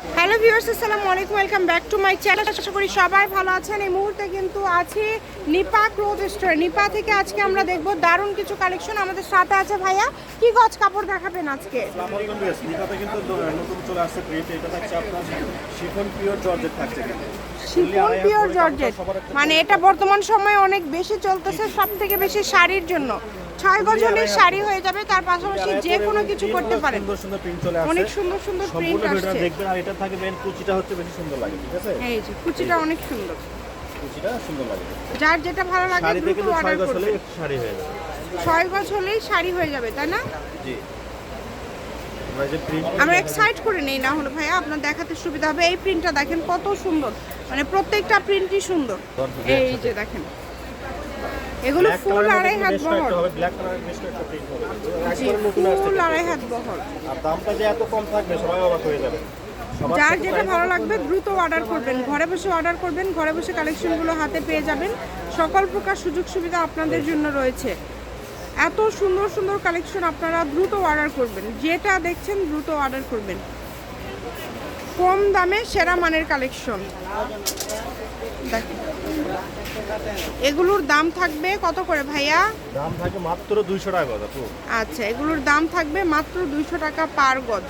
Hello viewers আসসালামু আলাইকুম welcome back to my channel আশা করি সবাই ভালো আছেন। এই মুহূর্তে কিন্তু আছি নিপা ক্লোথ স্টোর। নিপা থেকে আজকে আমরা দেখব দারুণ কিছু কালেকশন আমাদের সাথে আছে ভাইয়া। কি গজ কাপড় দেখাবেন আজকে? নিকাতে কিন্তু নতুন চলে আসছে প্রিন্ট এটা থাকছে আপনার শিফন পিওর জর্জেট থাকছে। শিফন পিওর জর্জেট মানে এটা বর্তমান সময়ে অনেক বেশি চলতেছে সব থেকে বেশি শাড়ির জন্য। ছয় হলে শাড়ি হয়ে যাবে তার পাশাপাশি যে কোনো কিছু করতে পারেন। সুন্দর সুন্দর প্রিন্ট চলে আসছে অনেক সুন্দর সুন্দর প্রিন্ট আসছে। দেখবেন আর এটা থাকে মেন কুচিটা হচ্ছে বেশি সুন্দর লাগে ঠিক আছে? এই যে কুচিটা অনেক সুন্দর। কুচিটা সুন্দর লাগে। যার যেটা ভালো লাগে দ্রুত কিন্তু অর্ডার ছয় গজ শাড়ি হয়ে যাবে। ছয় গজ হলেই শাড়ি হয়ে যাবে তাই না? জি। আমরা যে প্রিন্ট আমরা এক সাইড করে নেই না হলে ভাইয়া আপনার দেখাতে সুবিধা হবে। এই প্রিন্টটা দেখেন কত সুন্দর। মানে প্রত্যেকটা প্রিন্টই সুন্দর। এই যে দেখেন। এগুলো ফুল আড়াই হাত বহর। হবে ব্ল্যাক কালারের বেশ একটা প্রিন্ট হবে। জি একবারে নতুন আসছে ফুল আড়াই হাত বহর। আর দামটা যে এত কম থাকবে সবাই অবাক হয়ে যাবে। যার যেটা ভালো লাগবে দ্রুত অর্ডার করবেন। ঘরে বসে অর্ডার করবেন ঘরে বসে কালেকশনগুলো হাতে পেয়ে যাবেন। সকল প্রকার সুযোগ সুবিধা আপনাদের জন্য রয়েছে। এত সুন্দর সুন্দর কালেকশন আপনারা দ্রুত অর্ডার করবেন। যেটা দেখছেন দ্রুত অর্ডার করবেন। কম দামে সেরা মানের কালেকশন দেখেন এগুলোর দাম থাকবে কত করে ভাইয়া? দাম থাকে মাত্র দুইশো টাকা গজ আচ্ছা এগুলোর দাম থাকবে মাত্র দুইশো টাকা পার গজ।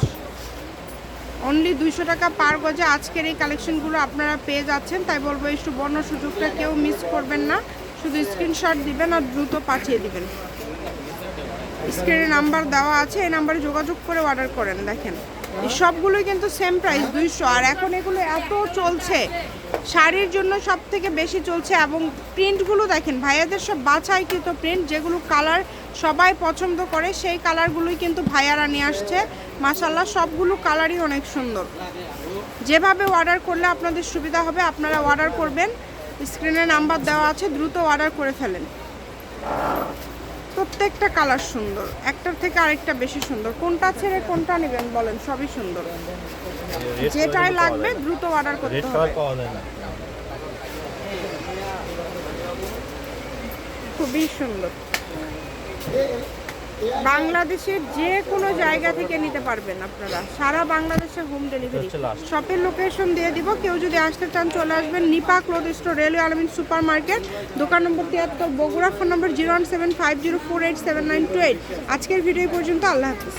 অনলি দুইশো টাকা পার গজে আজকের এই কালেকশনগুলো আপনারা পেয়ে যাচ্ছেন। তাই বলব এই সুবর্ণ সুযোগটা কেউ মিস করবেন না। শুধু স্ক্রিনশট দিবেন আর দ্রুত পাঠিয়ে দিবেন। স্ক্রিনে নাম্বার দেওয়া আছে এই নাম্বারে যোগাযোগ করে অর্ডার করেন দেখেন। সবগুলোই কিন্তু সেম প্রাইস দুইশো। আর এখন এগুলো এত চলছে শাড়ির জন্য সব থেকে বেশি চলছে এবং প্রিন্টগুলো দেখেন, ভাইয়াদের সব বাছাইকৃত প্রিন্ট, যেগুলো কালার সবাই পছন্দ করে, সেই কালারগুলোই কিন্তু ভাইয়ারা নিয়ে আসছে। মাসাল্লাহ সবগুলো কালারই অনেক সুন্দর। যেভাবে অর্ডার করলে আপনাদের সুবিধা হবে, আপনারা অর্ডার করবেন। স্ক্রিনে নাম্বার দেওয়া আছে, দ্রুত অর্ডার করে ফেলেন। প্রত্যেকটা কালার সুন্দর। একটার থেকে আরেকটা বেশি সুন্দর। কোনটা ছেড়ে কোনটা নেবেন বলেন সবই সুন্দর। যেটাই লাগবে দ্রুত অর্ডার করতে হবে। খুবই সুন্দর। বাংলাদেশের যে কোনো জায়গা থেকে নিতে পারবেন আপনারা। সারা বাংলাদেশে হোম ডেলিভারি শপের লোকেশন দিয়ে দিব। কেউ যদি আসতে চান চলে আসবেন Nipa cloth store railway Almin super market দোকান নম্বর তিয়াত্তর Bogura phone number zero one seven five zero four eight seven nine two eight আজকের ভিডিও পর্যন্ত আল্লাহ হাফিজ।